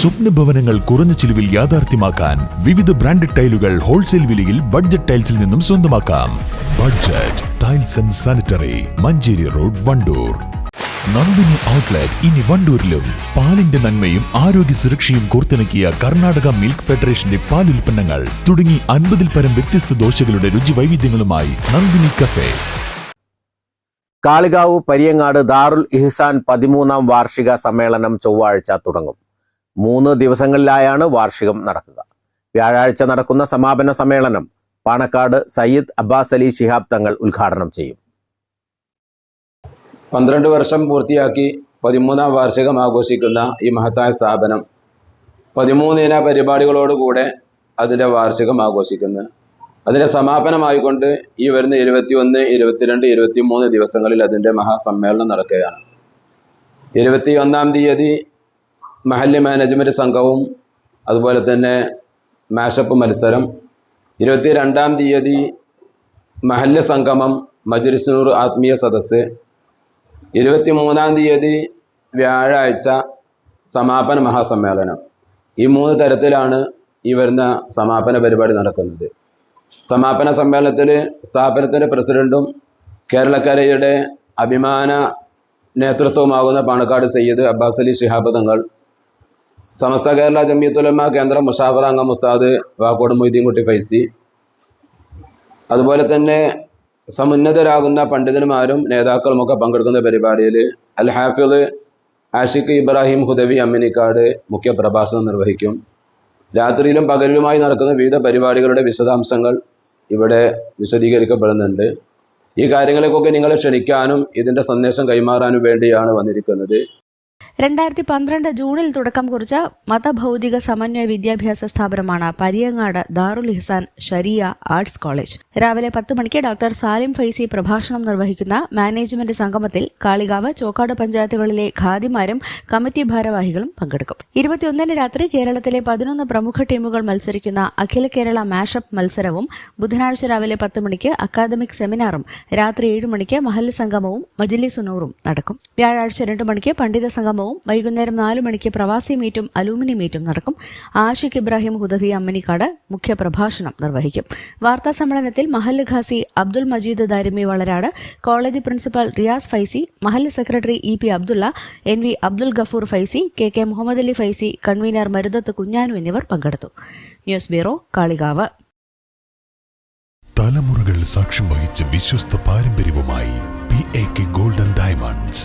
സ്വപ്ന ഭവനങ്ങൾ കുറഞ്ഞ ചിലവിൽ യാഥാർത്ഥ്യമാക്കാൻ വിവിധ ബ്രാൻഡഡ് ടൈലുകൾ ഹോൾസെയിൽ വിലയിൽ ബഡ്ജറ്റ് ടൈൽസിൽ നിന്നും സ്വന്തമാക്കാം. Budget tiles and sanitary Manjeri road Wandoor. Nandini outlet ഇനി വണ്ടൂരിലും. പാലിന്റെ നന്മയും ആരോഗ്യ സുരക്ഷയും കോർത്തിണക്കിയ കർണാടക മിൽക്ക് ഫെഡറേഷന്റെ പാൽ ഉൽപ്പന്നങ്ങൾ തുടങ്ങി അൻപതിൽ പരം വ്യത്യസ്ത ദോശകളുടെ രുചി വൈവിധ്യങ്ങളുമായി നന്ദിനി കഫേ. കാളികാവ് പരിയങ്ങാട് ദാറുൽ ഇഹ്സാൻ പതിമൂന്നാം വാർഷിക സമ്മേളനം ചൊവ്വാഴ്ച തുടങ്ങും. മൂന്ന് ദിവസങ്ങളിലായാണ് വാർഷികം നടക്കുക. വ്യാഴാഴ്ച നടക്കുന്ന സമാപന സമ്മേളനം പാണക്കാട് സയ്യിദ് അബ്ബാസ് അലി ശിഹാബ് തങ്ങൾ ഉദ്ഘാടനം ചെയ്യും. പന്ത്രണ്ട് വർഷം പൂർത്തിയാക്കി പതിമൂന്നാം വാർഷികം ആഘോഷിക്കുന്ന ഈ മഹത്തായ സ്ഥാപനം പതിമൂന്നിന പരിപാടികളോടുകൂടെ അതിന്റെ വാർഷികം ആഘോഷിക്കുന്നു. അതിന്റെ സമാപനമായിക്കൊണ്ട് ഈ വരുന്ന ഇരുപത്തിയൊന്ന് ഇരുപത്തിരണ്ട് ഇരുപത്തിമൂന്ന് ദിവസങ്ങളിൽ അതിന്റെ മഹാസമ്മേളനം നടക്കുകയാണ്. ഇരുപത്തി ഒന്നാം തീയതി മഹല്ല് മാനേജ്മെന്റ് സംഘവും അതുപോലെ തന്നെ മാഷപ്പ് മത്സരം. ഇരുപത്തി രണ്ടാം തീയതി മഹല്ല് സംഗമം മജ്ലിസുനൂർ ആത്മീയ സദസ്സ്. ഇരുപത്തി മൂന്നാം തീയതി വ്യാഴാഴ്ച സമാപന മഹാസമ്മേളനം. ഈ മൂന്ന് തരത്തിലാണ് ഈ വരുന്ന സമാപന പരിപാടി നടക്കുന്നത്. സമാപന സമ്മേളനത്തിൽ സ്ഥാപനത്തിന്റെ പ്രസിഡന്റും കേരളക്കരയുടെ അഭിമാന നേതൃത്വമാകുന്ന പാണക്കാട് സയ്യിദ് അബ്ബാസ് അലി ശിഹാബ് തങ്ങൾ സമസ്ത കേരള ജമിയത്തുലമ കേന്ദ്ര മുഷാഫർ അംഗം ഉസ്താദ് വാക്കോട് മൊയ്തീൻകുട്ടി ഫൈസി. അതുപോലെ തന്നെ സമുന്നതരാകുന്ന പണ്ഡിതന്മാരും നേതാക്കളുമൊക്കെ പങ്കെടുക്കുന്ന പരിപാടിയിൽ അൽ ഹാഫിദ് ആഷിഖ് ഇബ്രാഹിം ഹുദവി അമ്മിനിക്കാട് മുഖ്യ പ്രഭാഷണം നിർവഹിക്കും. രാത്രിയിലും പകലിലുമായി നടക്കുന്ന വിവിധ പരിപാടികളുടെ വിശദാംശങ്ങൾ ഇവിടെ വിശദീകരിക്കപ്പെടുന്നുണ്ട്. ഈ കാര്യങ്ങളെക്കൊക്കെ നിങ്ങളെ ക്ഷണിക്കാനും ഇതിന്റെ സന്ദേശം കൈമാറാനും വേണ്ടിയാണ് വന്നിരിക്കുന്നത്. രണ്ടായിരത്തി പന്ത്രണ്ട് ജൂണിൽ തുടക്കം കുറിച്ച മതഭൗതിക സമന്വയ വിദ്യാഭ്യാസ സ്ഥാപനമാണ് പരിയങ്ങാട് ദാറുൽ ഇഹ്സാൻ ഷരിയ ആർട്സ് കോളേജ്. രാവിലെ പത്ത് മണിക്ക് ഡോക്ടർ സാലിം ഫൈസി പ്രഭാഷണം നിർവഹിക്കുന്ന മാനേജ്മെന്റ് സംഗമത്തിൽ കാളികാവ് ചോക്കാട് പഞ്ചായത്തുകളിലെ ഖാദിമാരും കമ്മിറ്റി ഭാരവാഹികളും പങ്കെടുക്കും. ഇരുപത്തിയൊന്നിന് രാത്രി കേരളത്തിലെ പതിനൊന്ന് പ്രമുഖ ടീമുകൾ മത്സരിക്കുന്ന അഖില കേരള മാഷപ്പ് മത്സരവും ബുധനാഴ്ച രാവിലെ പത്ത് മണിക്ക് അക്കാദമിക് സെമിനാറും രാത്രി ഏഴ് മണിക്ക് മഹല്ല് സംഗമവും മജിലി സുനൂറും നടക്കും. വ്യാഴാഴ്ച രണ്ട് മണിക്ക് പണ്ഡിത സംഗമവും വൈകുന്നേരം നാല് മണിക്ക് പ്രവാസി മീറ്റും അലൂമിനി മീറ്റും നടക്കും. ആഷിഖ് ഇബ്രാഹിം ഹുദവി അമ്മനിക്കാട് മുഖ്യ പ്രഭാഷണം നിർവഹിക്കും. വാർത്താ സമ്മേളനത്തിൽ മഹല്ല് ഖാസി അബ്ദുൾ മജീദ് ദാരിമി വളരാട് കോളേജ് പ്രിൻസിപ്പൽ റിയാസ് ഫൈസി മഹല്ല് secretary E P Abdulla N V Abdul Gafoor Faizy K K Muhammad Ali Faizy convener Marudathu Kunjanu എന്നിവർ പങ്കെടുത്തു. News bureau Kalikavu. തലമുറകൾ സാക്ഷ്യം വഹിച്ച വിശ്വസ്ത പാരമ്പര്യവുമായി P A K golden diamonds.